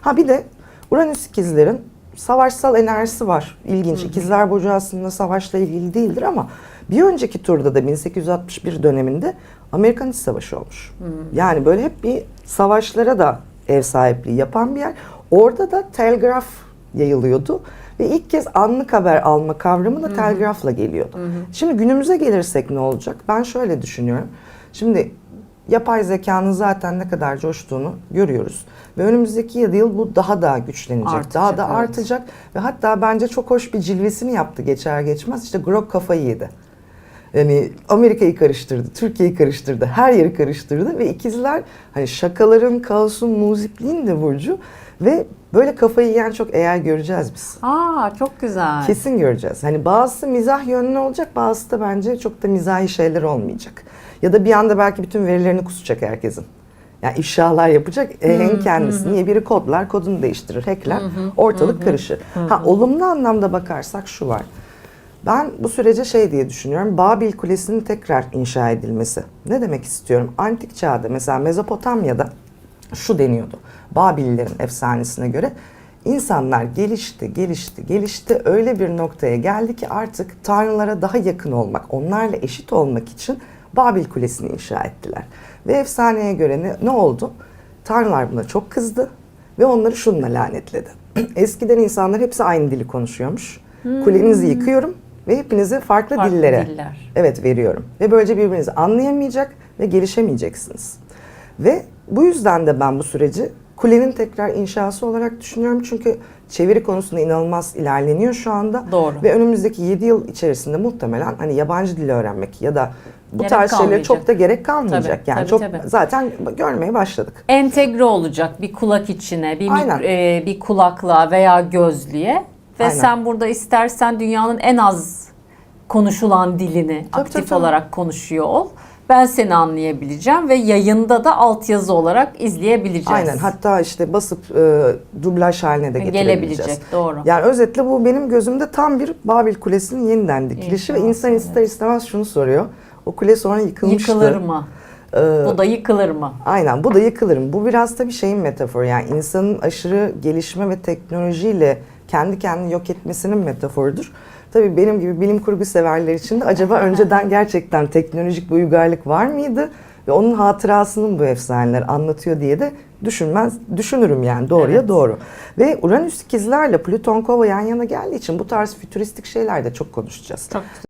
Ha bir de Uranüs ikizlerin savaşsal enerjisi var. İlginç. İkizler Burcu aslında savaşla ilgili değildir ama bir önceki turda da 1861 döneminde Amerikan İç Savaşı olmuş. Yani böyle hep bir savaşlara da ev sahipliği yapan bir yer. Orada da telgraf yayılıyordu ve ilk kez anlık haber alma kavramı da telgrafla geliyordu. Şimdi günümüze gelirsek ne olacak? Ben şöyle düşünüyorum. Şimdi yapay zekanın zaten ne kadar coştuğunu görüyoruz. Ve önümüzdeki 7 yıl bu daha da güçlenecek, Artacak, daha da evet. artacak. Ve hatta bence çok hoş bir cilvesini yaptı geçer geçmez. İşte Grok kafayı yedi. Yani Amerika'yı karıştırdı, Türkiye'yi karıştırdı, her yeri karıştırdı ve ikizler hani şakaların, kaosun, muzikliğin de burcu ve böyle kafayı yiyen çok eğer göreceğiz biz. Aa çok güzel. Kesin göreceğiz. Hani bazısı mizah yönlü olacak, bazısı da bence çok da mizahi şeyler olmayacak. Ya da bir anda belki bütün verilerini kusacak herkesin. Yani ifşalar yapacak e, en kendisi. Niye biri kodlar, kodunu değiştirir, hackler, ortalık karışır. Ha olumlu anlamda bakarsak şu var. Ben bu sürece şey diye düşünüyorum. Babil Kulesi'nin tekrar inşa edilmesi. Ne demek istiyorum? Antik çağda mesela Mezopotamya'da şu deniyordu. Babillerin efsanesine göre insanlar gelişti, gelişti, gelişti. Öyle bir noktaya geldi ki artık tanrılara daha yakın olmak, onlarla eşit olmak için Babil Kulesi'ni inşa ettiler. Ve efsaneye göre ne, ne oldu? Tanrılar buna çok kızdı ve onları şununla lanetledi. Eskiden insanlar hepsi aynı dili konuşuyormuş. Kulenizi yıkıyorum ve hepinizi farklı, Farklı dillere diller. evet veriyorum. Ve böylece birbirinizi anlayamayacak ve gelişemeyeceksiniz. Ve bu yüzden de ben bu süreci kulenin tekrar inşası olarak düşünüyorum. Çünkü çeviri konusunda inanılmaz ilerleniyor şu anda. Doğru. Ve önümüzdeki 7 yıl içerisinde muhtemelen hani yabancı dili öğrenmek ya da bu Gerek tarz şeylere çok da gerek kalmayacak. Tabii, yani tabii, çok tabii. zaten görmeye başladık. Entegre olacak bir kulak içine, bir Aynen. e, bir kulaklığa veya gözlüğe ve Aynen. sen burada istersen dünyanın en az konuşulan dilini Tabii, aktif tabii, tabii. olarak konuşuyor ol. Ben seni anlayabileceğim ve yayında da altyazı olarak izleyebileceğiz. Aynen hatta işte basıp e, dublaj haline de getirebileceğiz. Doğru. Yani özetle bu benim gözümde tam bir Babil Kulesi'nin yeniden dikilişi ve İnşallah, insan evet. ister istemez şunu soruyor. O kule sonra yıkılmıştı. Yıkılır mı? Ee, Bu da yıkılır mı? Aynen bu da yıkılır mı? Bu biraz da bir şeyin metaforu yani insanın aşırı gelişme ve teknolojiyle kendi kendini yok etmesinin metaforudur. Tabii benim gibi bilim kurgu severler için de acaba önceden gerçekten teknolojik bir uygarlık var mıydı? Ve onun hatırasını bu efsaneler anlatıyor diye de düşünmez, düşünürüm yani doğruya Evet. doğru. Ve Uranüs ikizlerle Plüton kova yan yana geldiği için bu tarz fütüristik şeyler de çok konuşacağız. Çok